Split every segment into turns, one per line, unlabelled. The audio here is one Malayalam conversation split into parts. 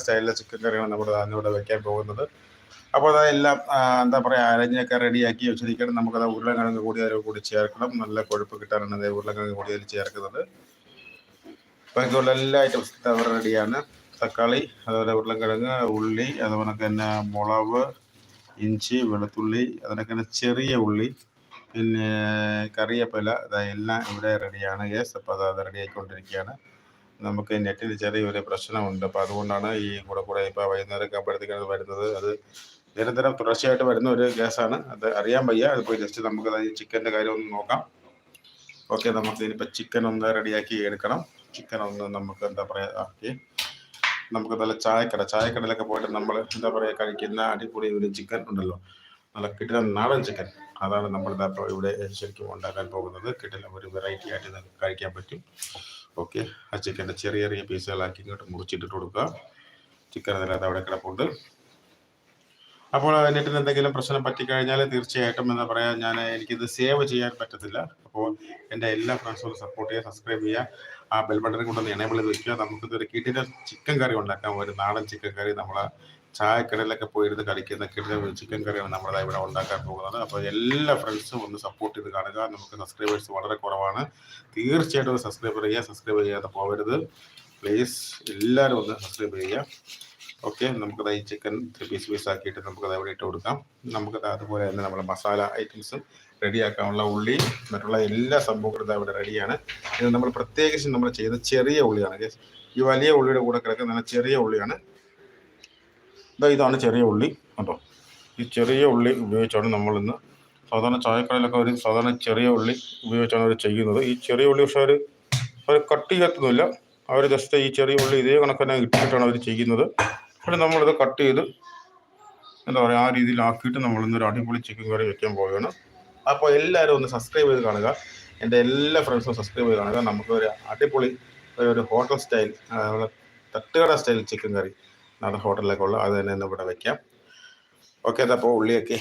സ്റ്റൈലിലെ ചിക്കൻ കറിയാണ് നമ്മൾ അന്നിവിടെ വെക്കാൻ പോകുന്നത്. അപ്പോൾ അതെല്ലാം എന്താ പറയുക അരഞ്ഞൊക്കെ റെഡിയാക്കി വെച്ചിരിക്കണം നമുക്കത് ഉരുളക്കിഴങ്ങ് കൂടി അതിൽ കൂടി ചേർക്കണം. നല്ല കൊഴുപ്പ് കിട്ടാനാണ് അതേ ഉരുളക്കിഴങ്ങ് കൂടി അതിൽ ചേർക്കുന്നത് ബാക്കിയുള്ള എല്ലാ ഐറ്റംസ് അവർ റെഡിയാണ്. തക്കാളി അതുപോലെ ഉരുളക്കിഴങ്ങ് ഉള്ളി അതുപോലെ തന്നെ മുളക് ഇഞ്ചി വെളുത്തുള്ളി അതിനൊക്കെ തന്നെ ചെറിയ ഉള്ളി പിന്നെ കറിയപ്പല ഇതെല്ലാം ഇവിടെ റെഡിയാണ്. യെസ് അപ്പോൾ അത് റെഡിയായിക്കൊണ്ടിരിക്കുകയാണ് നമുക്ക് നെറ്റിൽ ചെറിയൊരു പ്രശ്നമുണ്ട്. അപ്പോൾ അതുകൊണ്ടാണ് ഈ കൂടെ കൂടെ ഇപ്പോൾ വൈകുന്നേരം ആകുമ്പോഴത്തേക്കാണ് വരുന്നത്. അത് നിരന്തരം തുടർച്ചയായിട്ട് വരുന്ന ഒരു കേസാണ് അത് അറിയാൻ വയ്യ. അതിപ്പോൾ ജസ്റ്റ് നമുക്ക് ചിക്കന്റെ കാര്യം ഒന്ന് നോക്കാം. ഓക്കെ നമുക്ക് ഇനിയിപ്പോൾ ചിക്കൻ ഒന്ന് റെഡിയാക്കി എടുക്കണം. ചിക്കൻ ഒന്ന് നമുക്ക് എന്താ പറയുക ആക്കി. നമുക്ക് നല്ല ചായക്കട ചായക്കടയിലൊക്കെ പോയിട്ട് നമ്മൾ എന്താ പറയുക കഴിക്കുന്ന അടിപൊളി ഒരു ചിക്കൻ ഉണ്ടല്ലോ. നല്ല കിട്ടുന്ന നാടൻ ചിക്കൻ. അതാണ് നമ്മൾ ഇവിടെ ശരിക്കും ഉണ്ടാക്കാൻ പോകുന്നത്. കിട്ടുന്ന ഒരു വെറൈറ്റി ആയിട്ട് കഴിക്കാൻ പറ്റും. ഓക്കെ. ആ ചിക്കന്റെ ചെറിയ ചെറിയ പീസുകളാക്കി ഇങ്ങോട്ട് മുറിച്ചിട്ടിട്ട് കൊടുക്കുക. ചിക്കൻ അതിനകത്ത് അവിടെ കിടപ്പുണ്ട്. അപ്പോൾ നെറ്റിന് എന്തെങ്കിലും പ്രശ്നം പറ്റിക്കഴിഞ്ഞാൽ തീർച്ചയായിട്ടും എന്താ പറയുക ഞാൻ എനിക്കിത് സേവ് ചെയ്യാൻ പറ്റത്തില്ല. അപ്പോൾ എന്റെ എല്ലാ ഫ്രണ്ട്സും സപ്പോർട്ട് ചെയ്യുക സബ്സ്ക്രൈബ് ചെയ്യുക. ആ ബെൽ ബട്ടൺ കൊണ്ടൊന്ന് എനേബിൾ ചെയ്ത് വയ്ക്കുക നമുക്കിതൊരു കിട്ടിയ ചിക്കൻ കറി ഉണ്ടാക്കാം ഒരു നാടൻ ചിക്കൻ കറി നമ്മൾ ചായക്കടയിലൊക്കെ പോയിരുന്ന് കഴിക്കുന്ന കിട്ടുന്ന ചിക്കൻ കറിയാണ് നമ്മൾ ഇവിടെ ഉണ്ടാക്കാൻ പോകുന്നത്. അപ്പോൾ എല്ലാ ഫ്രണ്ട്സും ഒന്ന് സപ്പോർട്ട് ചെയ്ത് കാണുക. നമുക്ക് സബ്സ്ക്രൈബേഴ്സ് വളരെ കുറവാണ്. തീർച്ചയായിട്ടും സബ്സ്ക്രൈബ് ചെയ്യുക സബ്സ്ക്രൈബ് ചെയ്യാതെ പോകരുത് പ്ലീസ് എല്ലാവരും ഒന്ന് സബ്സ്ക്രൈബ് ചെയ്യുക. ഓക്കെ നമുക്കത് ഈ ചിക്കൻ ത്രീ പീസ് പീസ് ആക്കിയിട്ട് നമുക്കത് അവിടെ ഇട്ട് കൊടുക്കാം. നമുക്കത് അതുപോലെ തന്നെ നമ്മുടെ മസാല ഐറ്റംസ് റെഡിയാക്കാനുള്ള ഉള്ളി മറ്റുള്ള എല്ലാ സംഭവങ്ങളും അവിടെ റെഡിയാണ് ഇത് നമ്മൾ പ്രത്യേകിച്ച് നമ്മൾ ചെയ്യുന്ന ചെറിയ ഉള്ളിയാണ്. ഈ വലിയ ഉള്ളിയുടെ കൂടെ കിടക്കുന്ന ചെറിയ ഉള്ളിയാണ്. ഇതാണ് ചെറിയ ഉള്ളി കേട്ടോ ഈ ചെറിയ ഉള്ളി ഉപയോഗിച്ചാണ് നമ്മൾ ഇന്ന് സാധാരണ ചായക്കടയിലൊക്കെ ഒരു സാധാരണ ചെറിയ ഉള്ളി ഉപയോഗിച്ചാണ് അവർ ചെയ്യുന്നത്. ഈ ചെറിയ ഉള്ളി പക്ഷേ അവർ അവർ കട്ട് ചെയ്യത്തൊന്നുമില്ല. അവർ ജസ്റ്റ് ഈ ചെറിയ ഉള്ളി ഇതേ കണക്ക് തന്നെ ഇട്ടിട്ടാണ് അവർ ചെയ്യുന്നത്. പക്ഷേ നമ്മളിത് കട്ട് ചെയ്ത് എന്താ പറയുക ആ രീതിയിലാക്കിയിട്ട് ഇന്നൊരു അടിപൊളി ചിക്കൻ കറി വെക്കാൻ പോവുകയാണ്. അപ്പോൾ എല്ലാവരും ഒന്ന് സബ്സ്ക്രൈബ് ചെയ്ത് കാണുക. എന്റെ എല്ലാ ഫ്രണ്ട്സും സബ്സ്ക്രൈബ് ചെയ്ത് കാണുക. നമുക്ക് ഒരു അടിപൊളി ഒരു ഹോട്ടൽ സ്റ്റൈൽ തട്ടുകട സ്റ്റൈൽ ചിക്കൻ കറി നാടൻ ഹോട്ടലിലൊക്കെ ഉള്ള. അത് തന്നെ ഇവിടെ വെക്കാം. ഓക്കെ അതപ്പോൾ ഉള്ളിയൊക്കെ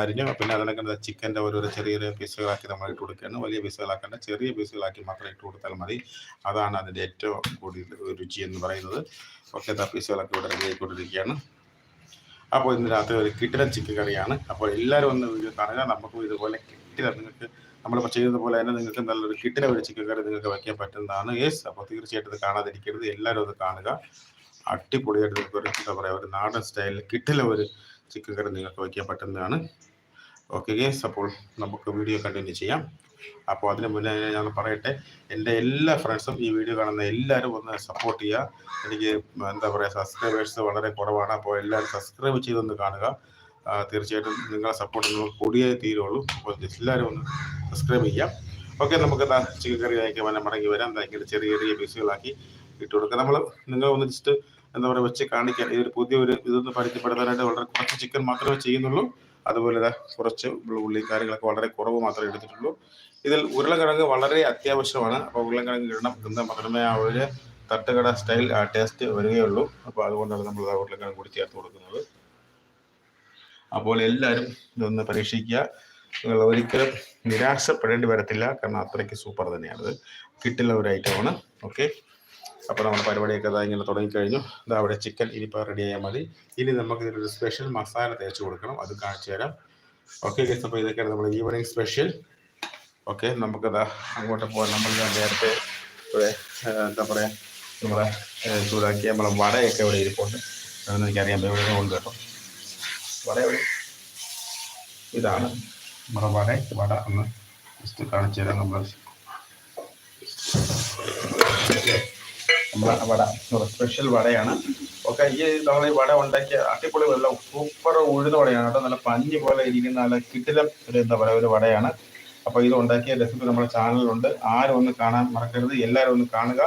അരിഞ്ഞു. പിന്നെ അതിനൊക്കെ ചിക്കന്റെ ഓരോരോ ചെറിയ പീസുകളാക്കി നമ്മൾ ഇട്ട് കൊടുക്കുകയാണ്. വലിയ പീസുകളാക്കേണ്ട ചെറിയ പീസുകളാക്കി മാത്രം ഇട്ട് കൊടുത്താൽ മതി. അതാണ് അതിന്റെ ഏറ്റവും കൂടുതൽ രുചി എന്ന് പറയുന്നത്. ഓക്കെ ആ പീസുകളൊക്കെ ഇവിടെ റെഡി ആയിക്കൊണ്ടിരിക്കുകയാണ്. അപ്പോൾ ഇന്ന് രാത്രി ഒരു കിട്ടിടൻ ചിക്കൻ കറിയാണ്. അപ്പോൾ എല്ലാവരും ഒന്ന് വീഡിയോ കാണുക. നമുക്കും ഇതുപോലെ കിട്ടിട നിങ്ങൾക്ക് നമ്മളിപ്പോൾ പോലെ തന്നെ നിങ്ങൾക്ക് നല്ലൊരു കിട്ടിന ഒരു ചിക്കൻ കറി നിങ്ങൾക്ക് വയ്ക്കാൻ പറ്റുന്നതാണ്. യെസ് അപ്പോൾ തീർച്ചയായിട്ടും ഇത് കാണാതിരിക്കരുത്. എല്ലാവരും അത് കാണുക. അടിപൊളിയായിട്ട് നിങ്ങൾക്ക് ഒരു എന്താ പറയുക ഒരു നാടൻ സ്റ്റൈലിൽ കിട്ടില്ല ഒരു ചിക്കൻ കറി നിങ്ങൾക്ക് വയ്ക്കാൻ പറ്റുന്നതാണ്. ഓക്കെ ഗേസ് അപ്പോൾ നമുക്ക് വീഡിയോ കണ്ടിന്യൂ ചെയ്യാം. അപ്പോൾ അതിന് മുന്നേ ഞാൻ പറയട്ടെ എന്റെ എല്ലാ ഫ്രണ്ട്സും ഈ വീഡിയോ കാണുന്ന എല്ലാവരും ഒന്ന് സപ്പോർട്ട് ചെയ്യുക. എനിക്ക് എന്താ പറയുക സബ്സ്ക്രൈബേഴ്സ് വളരെ കുറവാണ്. അപ്പോൾ എല്ലാവരും സബ്സ്ക്രൈബ് ചെയ്തൊന്ന് കാണുക. തീർച്ചയായിട്ടും നിങ്ങളെ സപ്പോർട്ട് നിങ്ങൾ കൂടിയേ തീരുള്ളൂ. അപ്പോൾ എല്ലാവരും ഒന്ന് സബ്സ്ക്രൈബ് ചെയ്യാം. ഓക്കെ നമുക്ക് എന്താ ചിക്കൻ കറി അയക്കാൻ മടങ്ങി വരാം. എന്താ ചെറിയ ചെറിയ പീസുകളാക്കി ഇട്ട് കൊടുക്കുക നമ്മൾ നിങ്ങൾ ഒന്ന് ജസ്റ്റ് എന്താ പറയുക വെച്ച് കാണിക്കാൻ ഇതൊരു പുതിയൊരു ഇതൊന്ന് പരിചയപ്പെടുത്താനായിട്ട് വളരെ കുറച്ച് ചിക്കൻ മാത്രമേ ചെയ്യുന്നുള്ളൂ. അതുപോലെ കുറച്ച് ഉള്ളി കാര്യങ്ങളൊക്കെ വളരെ കുറവ് മാത്രമേ എടുത്തിട്ടുള്ളൂ. ഇതിൽ ഉരുളക്കിഴങ്ങ് വളരെ അത്യാവശ്യമാണ്. അപ്പോൾ ഉരുളക്കിഴങ്ങ് ഇടണം എന്നാൽ മാത്രമേ ആ ഒരു തട്ടുകട സ്റ്റൈൽ ടേസ്റ്റ് വരികയുള്ളൂ. അപ്പോൾ അതുകൊണ്ടാണ് നമ്മൾ ആ ഉരുളക്കിഴങ്ങ് കൂടി ചേർത്ത് കൊടുക്കുന്നത്. അപ്പോൾ എല്ലാവരും ഇതൊന്ന് പരീക്ഷിക്കുക. നിങ്ങൾ ഒരിക്കലും നിരാശപ്പെടേണ്ടി വരത്തില്ല. കാരണം അത്രയ്ക്ക് സൂപ്പർ തന്നെയാണ് കിട്ടുന്ന ഒരു ഐറ്റമാണ് ഓക്കെ അപ്പോൾ നമ്മുടെ പരിപാടിയൊക്കെ അതാ ഇങ്ങനെ തുടങ്ങിക്കഴിഞ്ഞു. ഇതാ അവിടെ ചിക്കൻ ഇനിയിപ്പോൾ റെഡി ആയാൽ മതി. ഇനി നമുക്ക് ഇതിലൊരു സ്പെഷ്യൽ മസാല തേച്ച് കൊടുക്കണം. അത് കാണിച്ചു തരാം. ഓക്കെ ഗസ് അപ്പോൾ ഇതൊക്കെയാണ് നമ്മുടെ ഈവനിങ് സ്പെഷ്യൽ ഓക്കെ നമുക്കതാ അങ്ങോട്ട് പോകാൻ നമ്മൾ നേരത്തെ ഇവിടെ എന്താ പറയുക നമ്മളെ ചൂടാക്കിയ നമ്മളെ വടയൊക്കെ ഇവിടെ ഇരിപ്പുണ്ട്. അതൊന്നും എനിക്കറിയാൻ എവിടെ ഉണ്ട് കേട്ടോ. വട എവിടെ? ഇതാണ്. നമ്മുടെ വട വട ഒന്ന് ജസ്റ്റ് കാണിച്ചു തരാം നമ്മൾ നമ്മളെ വട നമ്മുടെ സ്പെഷ്യൽ വടയാണ്. ഓക്കെ ഈ നമ്മൾ ഈ വട ഉണ്ടാക്കിയ അടിപൊളി നല്ല സൂപ്പർ ഉഴുന്ന വടയാണ് കേട്ടോ. നല്ല പഞ്ഞി പോലെ ഇരിക്കുന്ന നല്ല കിട്ടിലം ഒരു എന്താ പറയുക ഒരു വടയാണ്. അപ്പോൾ ഇത് ഉണ്ടാക്കിയ റെസിപ്പി നമ്മുടെ ചാനലിലുണ്ട് ആരും ഒന്ന് കാണാൻ മറക്കരുത്. എല്ലാവരും ഒന്ന് കാണുക.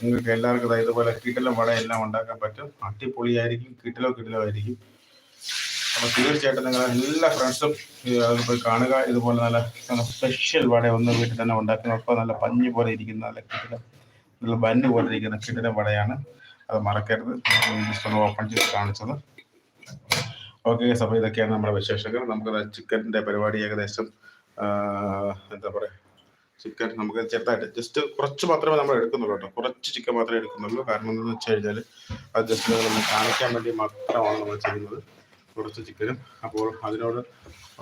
നിങ്ങൾക്ക് എല്ലാവർക്കും ഇതുപോലെ കിട്ടിലം വട എല്ലാം ഉണ്ടാക്കാൻ പറ്റും. അടിപൊളിയായിരിക്കും. കിട്ടിലോ കിട്ടിലോ ആയിരിക്കും. അപ്പോൾ തീർച്ചയായിട്ടും നിങ്ങൾ എല്ലാ ഫ്രണ്ട്സും പോയി കാണുക. ഇതുപോലെ നല്ല സ്പെഷ്യൽ വട ഒന്ന് വീട്ടിൽ തന്നെ ഉണ്ടാക്കി നോക്കുക നല്ല പഞ്ഞി പോലെ ഇരിക്കുന്ന നല്ല കിട്ടിലം നല്ല ബന്ന് പോലെ ഇരിക്കുന്ന കിട്ടിലം വടയാണ് അത് മറക്കരുത്. ജസ്റ്റ് ഓപ്പൺ ചെയ്ത് കാണിച്ചത്. ഓക്കെ അപ്പോൾ ഇതൊക്കെയാണ് നമ്മുടെ വിശേഷങ്ങൾ. നമുക്ക് ചിക്കന്റെ പരിപാടി ഏകദേശം എന്താ പറയുക ചിക്കൻ നമുക്ക് ചെറുതായിട്ട് ജസ്റ്റ് കുറച്ച് മാത്രമേ നമ്മൾ എടുക്കുന്നുള്ളൂ കേട്ടോ. കുറച്ച് ചിക്കൻ മാത്രമേ എടുക്കുന്നുള്ളൂ. കാരണം എന്താണെന്ന് വെച്ച് കഴിഞ്ഞാൽ അത് ജസ്റ്റ് നമ്മൾ കാണിക്കാൻ വേണ്ടി മാത്രമാണ് നമ്മൾ ചെയ്യുന്നത്. കുറച്ച് ചിക്കനും. അപ്പോൾ അതിനോട്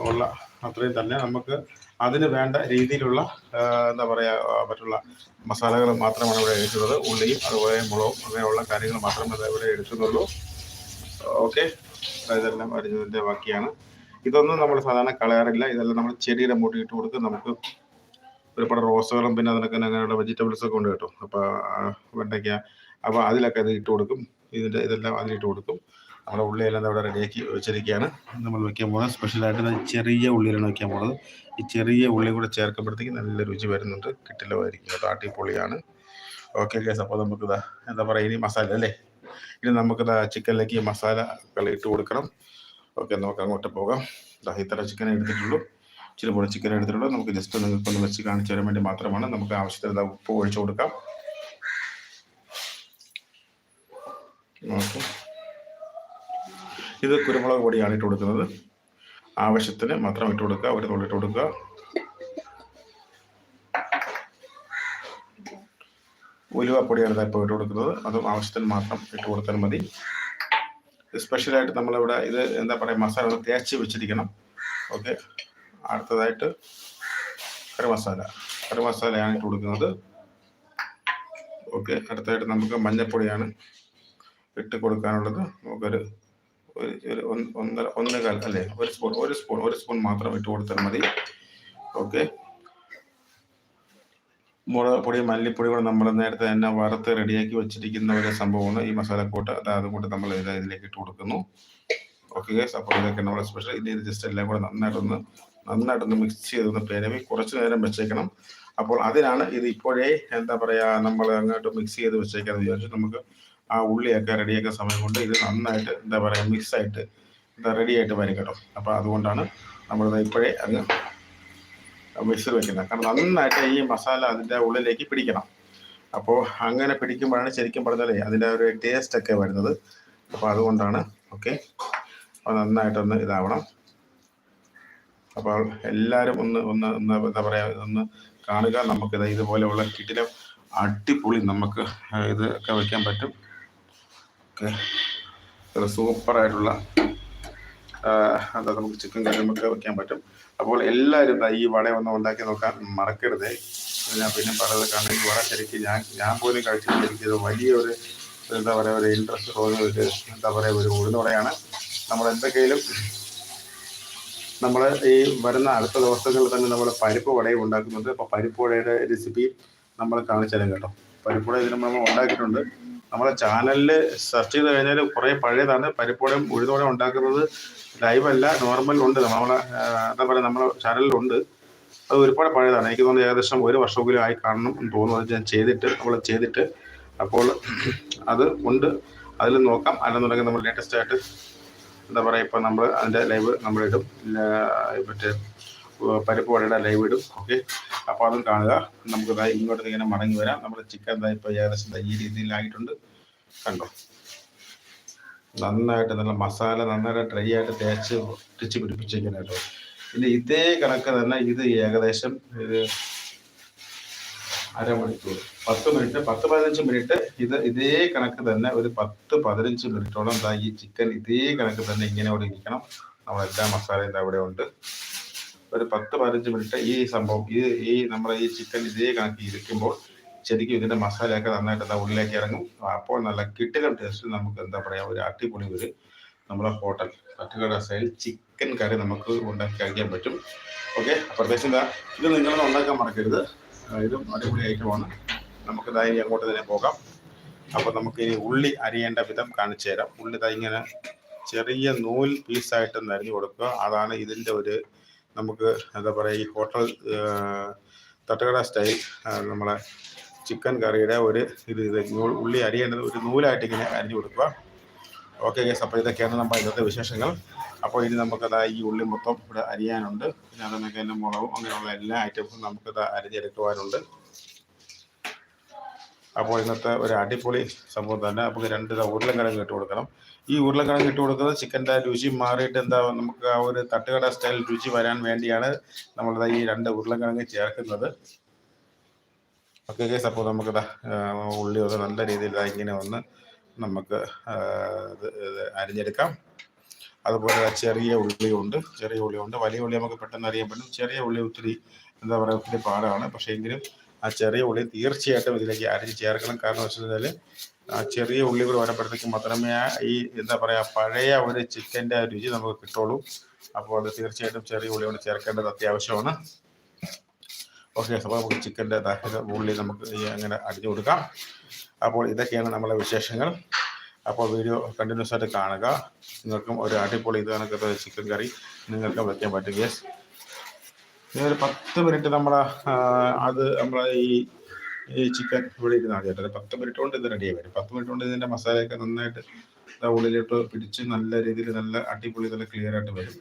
ഉള്ള അത്രയും തന്നെ നമുക്ക് അതിന് വേണ്ട രീതിയിലുള്ള എന്താ പറയുക മറ്റുള്ള മസാലകൾ മാത്രമാണ് ഇവിടെ എടുക്കുന്നത് ഉള്ളിയും അതുപോലെ മുളകും അങ്ങനെയുള്ള കാര്യങ്ങൾ മാത്രമേ ഇവിടെ എടുക്കുന്നുള്ളൂ ഓക്കെ? ഇതെല്ലാം അരിഞ്ഞതിന്റെ ബാക്കിയാണ്. ഇതൊന്നും നമ്മൾ സാധാരണ കളയാറില്ല. ഇതെല്ലാം നമ്മൾ ചെടിയുടെ മൂട്ടി ഇട്ട് കൊടുക്കും നമുക്ക് ഒരുപാട് റോസുകളും പിന്നെ അതിനൊക്കെ അങ്ങനെയുള്ള വെജിറ്റബിൾസ് ഒക്കെ ഉണ്ട് കേട്ടോ. അപ്പോൾ വെണ്ടയ്ക്ക അപ്പോൾ അതിലൊക്കെ ഇത് ഇട്ട് കൊടുക്കും. ഇതിന്റെ ഇതെല്ലാം അതിലിട്ട് കൊടുക്കും. നമ്മുടെ ഉള്ളിയെല്ലാം ഇവിടെ റെഡിയാക്കി വെച്ചിരിക്കുകയാണ്. നമ്മൾ വെക്കാൻ പോകുന്നത് സ്പെഷ്യലായിട്ട് ഇത് ചെറിയ ഉള്ളിയിലാണ് വെക്കാൻ പോകുന്നത്. ഈ ചെറിയ ഉള്ളി കൂടെ ചേർക്കുമ്പോഴത്തേക്ക് നല്ല രുചി വരുന്നുണ്ട്. കിട്ടില്ലമായിരിക്കും താട്ടിപ്പൊള്ളിയാണ് ഓക്കെ കേസ് അപ്പോൾ നമുക്കിതാ എന്താ പറയുക ഇനി മസാല അല്ലേ? ഇനി നമുക്ക് ഇതാ ചിക്കനിലേക്ക് മസാല ഇട്ട് കൊടുക്കണം. ഓക്കെ നമുക്ക് അങ്ങോട്ട് പോകാം. ഇതാ ഇത്ര ചിക്കൻ എടുത്തിട്ടുള്ളൂ. ഇച്ചിരി പൊടി ചിക്കൻ എടുത്തിട്ടുള്ളൂ. നമുക്ക് ജസ്റ്റ് നിങ്ങൾക്കൊന്ന് വെച്ച് കാണിച്ചു തരാൻ വേണ്ടി മാത്രമാണ്. നമുക്ക് ആവശ്യത്തിന് ഉപ്പ് ഒഴിച്ചു കൊടുക്കാം. ഓക്കെ ഇത് കുരുമുളക് പൊടിയാണ് ഇട്ട് കൊടുക്കുന്നത്. ആവശ്യത്തിന് മാത്രം ഇട്ട് കൊടുക്കുക. ഒരു തുള്ളി ഇട്ട് കൊടുക്കുക. ഉലുവപ്പൊടിയാണ് ഇപ്പോൾ ഇട്ട് കൊടുക്കുന്നത്. അതും ആവശ്യത്തിന് മാത്രം ഇട്ട് കൊടുത്താൽ മതി. സ്പെഷ്യലായിട്ട് നമ്മളിവിടെ ഇത് എന്താ പറയുക മസാല തേച്ച് വെച്ചിരിക്കണം. ഓക്കെ അടുത്തതായിട്ട് കറി മസാല. കറി മസാലയാണ് ഇട്ട് കൊടുക്കുന്നത്. ഓക്കെ അടുത്തതായിട്ട് നമുക്ക് മഞ്ഞൾപ്പൊടിയാണ് ഇട്ട് കൊടുക്കാനുള്ളത്. നമുക്കൊരു ഒരു ഒരു ഒന്ന്- ഒന്നര ഒന്നേകാൽ അല്ലേ? ഒരു സ്പൂൺ ഒരു സ്പൂൺ ഒരു സ്പൂൺ മാത്രം ഇട്ട് കൊടുത്താൽ മതി. ഓക്കെ. മുളക് പൊടി മല്ലിപ്പൊടി കൂടെ നമ്മൾ നേരത്തെ തന്നെ വറുത്ത് റെഡിയാക്കി വെച്ചിരിക്കുന്ന ഒരു സംഭവമാണ് ഈ മസാലക്കൂട്ട്. അത് അതുകൂട്ട് നമ്മൾ ഇത് ഇതിലേക്ക് ഇട്ട് കൊടുക്കുന്നു. ഓക്കെ ഗൈസ് അപ്പോൾ ഇതൊക്കെ നമ്മുടെ സ്പെഷ്യൽ ഇത് ജസ്റ്റ് എല്ലാം കൂടെ നന്നായിട്ടൊന്ന് നന്നായിട്ടൊന്ന് മിക്സ് ചെയ്തൊന്ന് പെരവി കുറച്ച് നേരം വെച്ചേക്കണം. അപ്പോൾ അതിനാണ് ഇത് ഇപ്പോഴേ എന്താ പറയുക നമ്മൾ അങ്ങോട്ട് മിക്സ് ചെയ്ത് വെച്ചേക്കാന്ന് വിചാരിച്ചു. നമുക്ക് ആ ഉള്ളിയൊക്കെ റെഡിയാക്കുന്ന സമയം കൊണ്ട് ഇത് നന്നായിട്ട് എന്താ പറയുക മിക്സ് ആയിട്ട് എന്താ റെഡിയായിട്ട് വരും കേട്ടോ. അപ്പോൾ അതുകൊണ്ടാണ് നമ്മൾ ഇപ്പോഴേ അത് മിക്സിൽ വെക്കുന്നത്. കാരണം നന്നായിട്ട് ഈ മസാല അതിന്റെ ഉള്ളിലേക്ക് പിടിക്കണം. അപ്പോൾ അങ്ങനെ പിടിക്കുമ്പോഴാണ് ശരിക്കും പറഞ്ഞാലേ അതിന്റെ ഒരു ടേസ്റ്റ് ഒക്കെ വരുന്നത്. അപ്പോൾ അതുകൊണ്ടാണ് ഓക്കെ അപ്പോൾ നന്നായിട്ടൊന്ന് ഇതാവണം. അപ്പോൾ എല്ലാവരും ഒന്ന് ഒന്ന് ഒന്ന് എന്താ പറയുക ഒന്ന് കാണുക. നമുക്കിത് ഇതുപോലെയുള്ള കിട്ടിലും അടിപൊളി നമുക്ക് ഇത് ഒക്കെ വെക്കാൻ പറ്റും. ഒരു സൂപ്പറായിട്ടുള്ള എന്താ നമുക്ക് ചിക്കൻ കറി നമുക്ക് വെക്കാൻ പറ്റും. അപ്പോൾ എല്ലാവരും ഈ വട ഒന്ന് ഉണ്ടാക്കി നോക്കാൻ മറക്കരുതേ. ഞാൻ പിന്നെ പറയുന്നത് കാരണം ഈ വട ശരിക്കും ഞാൻ ഞാൻ പോലും കഴിച്ചിട്ട് വലിയൊരു എന്താ പറയുക ഒരു ഇൻട്രസ്റ്റ് തോന്നിയ ഒരു എന്താ പറയുക ഒരു ഉഴുന്നുവടയാണ് നമ്മൾ എന്തൊക്കെയും നമ്മൾ ഈ വരുന്ന അടുത്ത ദിവസങ്ങളിൽ തന്നെ നമ്മൾ പരിപ്പ് വടയും ഉണ്ടാക്കുന്നുണ്ട്. അപ്പോൾ പരിപ്പ് വടയുടെ റെസിപ്പി നമ്മൾ കാണിച്ചു തരാം കേട്ടോ. പരിപ്പ് വട ഇതിന് നമ്മൾ ഉണ്ടാക്കിയിട്ടുണ്ട്. നമ്മളെ ചാനലിൽ സെർച്ച് ചെയ്ത് കഴിഞ്ഞാൽ കുറേ പഴയതാണ്. പരിപ്പോടയും ഉഴുതോടെ ഉണ്ടാക്കുന്നത് ലൈവല്ല നോർമൽ ഉണ്ട്. നമ്മളെ എന്താ പറയുക നമ്മളെ ചാനലിലുണ്ട് അത് ഒരുപാട് പഴയതാണ്. എനിക്ക് തോന്നുന്നു ഏകദേശം ഒരു വർഷമെങ്കിലും ആയി കാണണം എന്ന് തോന്നുന്നു. ഞാൻ ചെയ്തിട്ട് നമ്മൾ ചെയ്തിട്ട് അപ്പോൾ അത് ഉണ്ട്. അതിൽ നോക്കാം. അല്ലെന്നുണ്ടെങ്കിൽ നമ്മൾ ലേറ്റസ്റ്റ് ആയിട്ട് എന്താ പറയുക ഇപ്പോൾ നമ്മൾ അതിന്റെ ലൈവ് നമ്മളിടും മറ്റേ പരിപ്പ് വടയുടെ ലൈവ് ഇടും. ഓക്കെ അപ്പോൾ അതും കാണുക. നമുക്ക് ദാ ഇങ്ങോട്ട് ഇങ്ങനെ മടങ്ങി വരാം. നമ്മുടെ ചിക്കൻ ദാ ഇപ്പോൾ ഏകദേശം ഈ രീതിയിലായിട്ടുണ്ട് കണ്ടോ? നന്നായിട്ട് നല്ല മസാല നന്നായിട്ട് ഡ്രൈ ആയിട്ട് തേച്ച് ഒട്ടിച്ച് പിടിപ്പിച്ചേക്കണം കേട്ടോ. പിന്നെ ഇതേ കണക്ക് തന്നെ ഇത് ഏകദേശം ഇത് അരമണിക്കൂർ. പത്ത് മിനിറ്റ് പത്ത് പതിനഞ്ച് മിനിറ്റ് ഇത് ഇതേ കണക്ക് തന്നെ ഒരു പത്ത് പതിനഞ്ച് മിനിറ്റോളം ദാ ഈ ചിക്കൻ ഇതേ കണക്ക് തന്നെ ഇങ്ങനെ ഇവിടെ ഇരിക്കണം. നമ്മളെല്ലാ മസാലയും ഇവിടെ ഉണ്ട്. ഒരു പത്ത് പതിനഞ്ച് മിനിറ്റ് ഈ സംഭവം ഈ ഈ നമ്മുടെ ഈ ചിക്കൻ ഇതേ കണക്ക് ഇരിക്കുമ്പോൾ ശരിക്കും ഇതിന്റെ മസാലയൊക്കെ നന്നായിട്ട് എന്താ ഉള്ളിലേക്ക് ഇറങ്ങും. അപ്പോൾ നല്ല കിട്ടിലും ടേസ്റ്റ് നമുക്ക് എന്താ പറയാ ഒരു അടിപൊളി ഒരു നമ്മുടെ ഹോട്ടൽ തട്ടുകട സ്റ്റൈൽ ചിക്കൻ കറി നമുക്ക് ഉണ്ടാക്കി കഴിക്കാൻ പറ്റും. ഓക്കെ പ്രത്യേകിച്ച് എന്താ ഇത് നിങ്ങളൊന്നും ഉണ്ടാക്കാൻ മറക്കരുത്. ഇതും അടിപൊളി ഐറ്റമാണ് നമുക്ക് ഇതായി അങ്ങോട്ട് തന്നെ പോകാം. അപ്പോൾ നമുക്ക് ഇനി ഉള്ളി അരിയേണ്ട വിധം കാണിച്ചു തരാം. ഉള്ളി ഇങ്ങനെ ചെറിയ നൂൽ പീസായിട്ട് നരിഞ്ഞു കൊടുക്കുക. അതാണ് ഇതിന്റെ ഒരു നമുക്ക് എന്താ പറയുക ഈ ഹോട്ടൽ തട്ടുകട സ്റ്റൈൽ നമ്മളെ ചിക്കൻ കറിയുടെ ഒരു ഇത് ഇത് ഉള്ളി അരിയേണ്ടത് ഒരു നൂലായിട്ട് ഇങ്ങനെ അരിഞ്ഞു കൊടുക്കുക. ഓക്കെ ഗേസ് അപ്പോൾ ഇതൊക്കെയാണ് നമ്മുടെ ഇന്നത്തെ വിശേഷങ്ങൾ. അപ്പോൾ ഇനി നമുക്കത് ഈ ഉള്ളി മൊത്തം ഇവിടെ അരിയാനുണ്ട്. പിന്നെ അതിനൊക്കെ തന്നെ മുളകും അങ്ങനെയുള്ള എല്ലാ ഐറ്റംസും നമുക്കത് അരിഞ്ഞെടുക്കുവാനുണ്ട്. അപ്പോൾ ഇന്നത്തെ ഒരു അടിപൊളി സംഭവം തന്നെ. നമുക്ക് രണ്ട് ഉരുളൻ കിഴങ്ങ് ഇട്ട് കൊടുക്കണം. ഈ ഉരുളക്കിഴങ്ങ് ഇട്ട് കൊടുക്കുന്നത് ചിക്കന്റെ രുചി മാറിയിട്ട് എന്താ നമുക്ക് ആ ഒരു തട്ടുകട സ്റ്റൈൽ രുചി വരാൻ വേണ്ടിയാണ് നമ്മൾ ഈ രണ്ട് ഉരുളക്കിഴങ്ങ് ചേർക്കുന്നത്. ഓക്കെ കേസ് അപ്പോൾ നമുക്ക് ഉള്ളി ഒന്ന് നല്ല രീതിയിൽ ഇങ്ങനെ ഒന്ന് നമുക്ക് അരിഞ്ഞെടുക്കാം. അതുപോലെ ചെറിയ ഉള്ളിയുണ്ട് ചെറിയ ഉള്ളിയുണ്ട്. വലിയ ഉള്ളി നമുക്ക് പെട്ടെന്ന് അറിയാൻ പറ്റും. ചെറിയ ഉള്ളി ഒത്തിരി എന്താ പറയുക ഒത്തിരി പാടാണ്. പക്ഷേ എങ്കിലും ആ ചെറിയ ഉള്ളി തീർച്ചയായിട്ടും ഇതിലേക്ക് അരിഞ്ഞ് ചേർക്കണം. കാരണം വെച്ച് കഴിഞ്ഞാൽ ആ ചെറിയ ഉള്ളി കൂടി വരുമ്പോഴത്തേക്കും മാത്രമേ ഈ എന്താ പറയുക പഴയ ഒരു ചിക്കന്റെ രുചി നമുക്ക് കിട്ടുള്ളൂ. അപ്പോൾ അത് തീർച്ചയായിട്ടും ചെറിയ ഉള്ളി കൊണ്ട് ചേർക്കേണ്ടത് അത്യാവശ്യമാണ്. ഓക്കെ അപ്പോൾ നമുക്ക് ചിക്കന്റെ ഉള്ളി നമുക്ക് അങ്ങനെ അടിഞ്ഞു കൊടുക്കാം. അപ്പോൾ ഇതൊക്കെയാണ് നമ്മളെ വിശേഷങ്ങൾ. അപ്പോൾ വീഡിയോ കണ്ടിന്യൂസ് ആയിട്ട് കാണുക. നിങ്ങൾക്കും ഒരു അടിപൊളി ഇത് കണക്കത്തെ ചിക്കൻ കറി നിങ്ങൾക്ക് വയ്ക്കാൻ പറ്റും യെസ്. ഒരു പത്ത് മിനിറ്റ് നമ്മൾ അത് നമ്മളെ ഈ ഈ ചിക്കൻ ഇവിടെ ഇരുന്ന് ആദ്യം ഒരു പത്ത് മിനിറ്റ് കൊണ്ട് ഇത് റെഡിയായി വരും. പത്ത് മിനിറ്റ് കൊണ്ട് ഇതിന്റെ മസാലയൊക്കെ നന്നായിട്ട് ഉള്ളിലോട്ട് പിടിച്ച് നല്ല രീതിയിൽ നല്ല അടിപൊളി നല്ല ക്ലിയർ ആയിട്ട് വരും.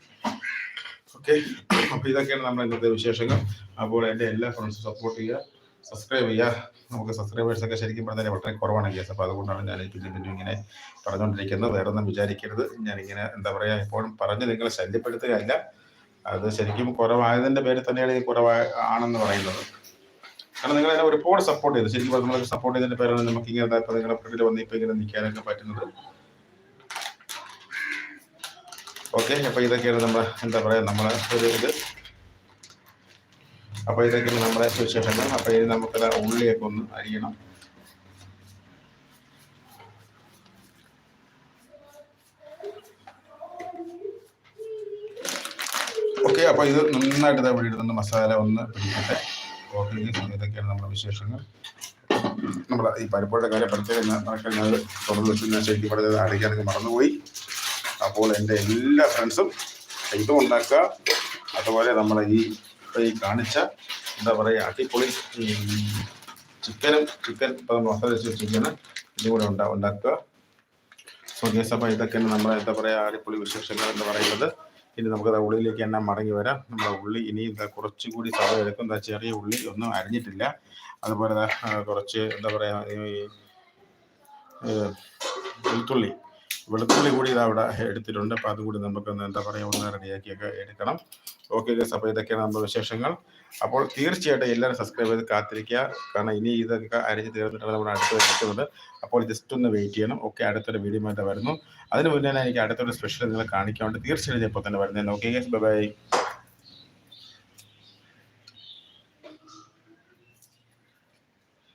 ഓക്കെ അപ്പോൾ ഇതൊക്കെയാണ് നമ്മുടെ ഇന്നത്തെ വിശേഷങ്ങൾ. അപ്പോൾ എന്റെ എല്ലാ ഫ്രണ്ട്സും സപ്പോർട്ട് ചെയ്യുക സബ്സ്ക്രൈബ് ചെയ്യുക. നമുക്ക് സബ്സ്ക്രൈബേഴ്സ് ഒക്കെ ശരിക്കും പറഞ്ഞാൽ വളരെ കുറവാണ് കേസ് അപ്പോൾ അതുകൊണ്ടാണ് ഞാൻ പിന്നെ പിന്നെ ഇങ്ങനെ പറഞ്ഞുകൊണ്ടിരിക്കുന്നത്. വേറെ ഒന്നും വിചാരിക്കരുത്. ഞാനിങ്ങനെ എന്താ പറയുക എപ്പോഴും പറഞ്ഞ് നിങ്ങളെ ശല്യപ്പെടുത്തുകയല്ല. അത് ശരിക്കും കുറവായതിന്റെ പേരിൽ തന്നെയാണ് ഈ കുറവാ ആണെന്ന് പറയുന്നത്. കാരണം നിങ്ങൾ എന്നെ ഒരുപാട് സപ്പോർട്ട് ചെയ്തു. ശരിക്കും നമ്മൾ സപ്പോർട്ട് ചെയ്തതിന്റെ പേരാണ് നമുക്ക് ഇങ്ങനെ ഇപ്പൊ നിങ്ങളുടെ ഫ്രണ്ടിൽ വന്ന് ഇപ്പൊ ഇങ്ങനെ നിൽക്കാനൊക്കെ പറ്റുന്നത്. ഓക്കെ അപ്പൊ ഇതൊക്കെയാണ് നമ്മുടെ എന്താ പറയാ നമ്മളെ ഒരു ഇത്. അപ്പൊ ഇതൊക്കെയാണ് നമ്മളെ വിശേഷങ്ങൾ. അപ്പൊ ഇനി നമുക്കത് ഉള്ളിയൊക്കെ ഒന്ന് അരിയണം. ഓക്കെ അപ്പോൾ ഇത് നന്നായിട്ട് ഇതാ ഇവിടെ മസാല ഒന്ന് പിടിക്കട്ടെ. ഇതൊക്കെയാണ് നമ്മുടെ വിശേഷങ്ങൾ. നമ്മുടെ ഈ പരിപ്പോഴത്തെ കാര്യം പ്രത്യേകം ഞാൻ നടക്കുന്നത് തുറന്നു വെച്ച് ഞാൻ ശരിക്കും പറഞ്ഞത് അടയ്ക്കാനൊക്കെ മറന്നുപോയി. അപ്പോൾ എന്റെ എല്ലാ ഫ്രണ്ട്സും ഇതും ഉണ്ടാക്കുക. അതുപോലെ നമ്മളെ ഈ ഈ കാണിച്ച എന്താ പറയുക അടിപൊളി ചിക്കനും ചിക്കൻ മസാല വെച്ച ചിക്കന് ഇതും കൂടെ ഉണ്ടാ ഉണ്ടാക്കുക. സോ ഇതൊക്കെയാണ് നമ്മുടെ എന്താ പറയുക അടിപൊളി വിശേഷങ്ങൾ എന്ന് പറയുന്നത്. ഇനി നമുക്ക് അത് ഉള്ളിലേക്ക് എണ്ണ മടങ്ങി വരാം. നമ്മുടെ ഉള്ളി ഇനി എന്താ കുറച്ചുകൂടി സമയം എടുക്കും. എന്താ ചെറിയ ഉള്ളി ഒന്നും അരിഞ്ഞിട്ടില്ല. അതുപോലെ കുറച്ച് എന്താ പറയുക ഈ വെളുത്തുള്ളി. വെളുത്തുള്ളി കൂടി ഇത് അവിടെ എടുത്തിട്ടുണ്ട്. അപ്പോൾ അതുകൂടി നമുക്കൊന്ന് എന്താ പറയുക ഒന്ന് റെഡിയാക്കിയൊക്കെ എടുക്കണം. ഓക്കെ ഗസ് അപ്പോൾ ഇതൊക്കെയാണ് നമ്മുടെ വിശേഷങ്ങൾ. അപ്പോൾ തീർച്ചയായിട്ടും എല്ലാവരും സബ്സ്ക്രൈബ് ചെയ്ത് കാത്തിരിക്കുക. കാരണം ഇനി ഇതൊക്കെ അരിഞ്ഞ് തീർന്നിട്ടാണ് നമ്മൾ അടുത്തത് എടുക്കുന്നത് അപ്പോൾ ജസ്റ്റ് ഒന്ന് വെയിറ്റ് ചെയ്യണം. ഓക്കെ അടുത്തൊരു വീഡിയോ ആയിട്ട് വരുന്നു. അതിന് മുന്നേ എനിക്ക് അടുത്തൊരു സ്പെഷ്യൽ നിങ്ങൾ കാണിക്കാണ്ട് തീർച്ചയായിട്ടും ഇപ്പോൾ തന്നെ വരുന്നത് ഓക്കെ ബൈ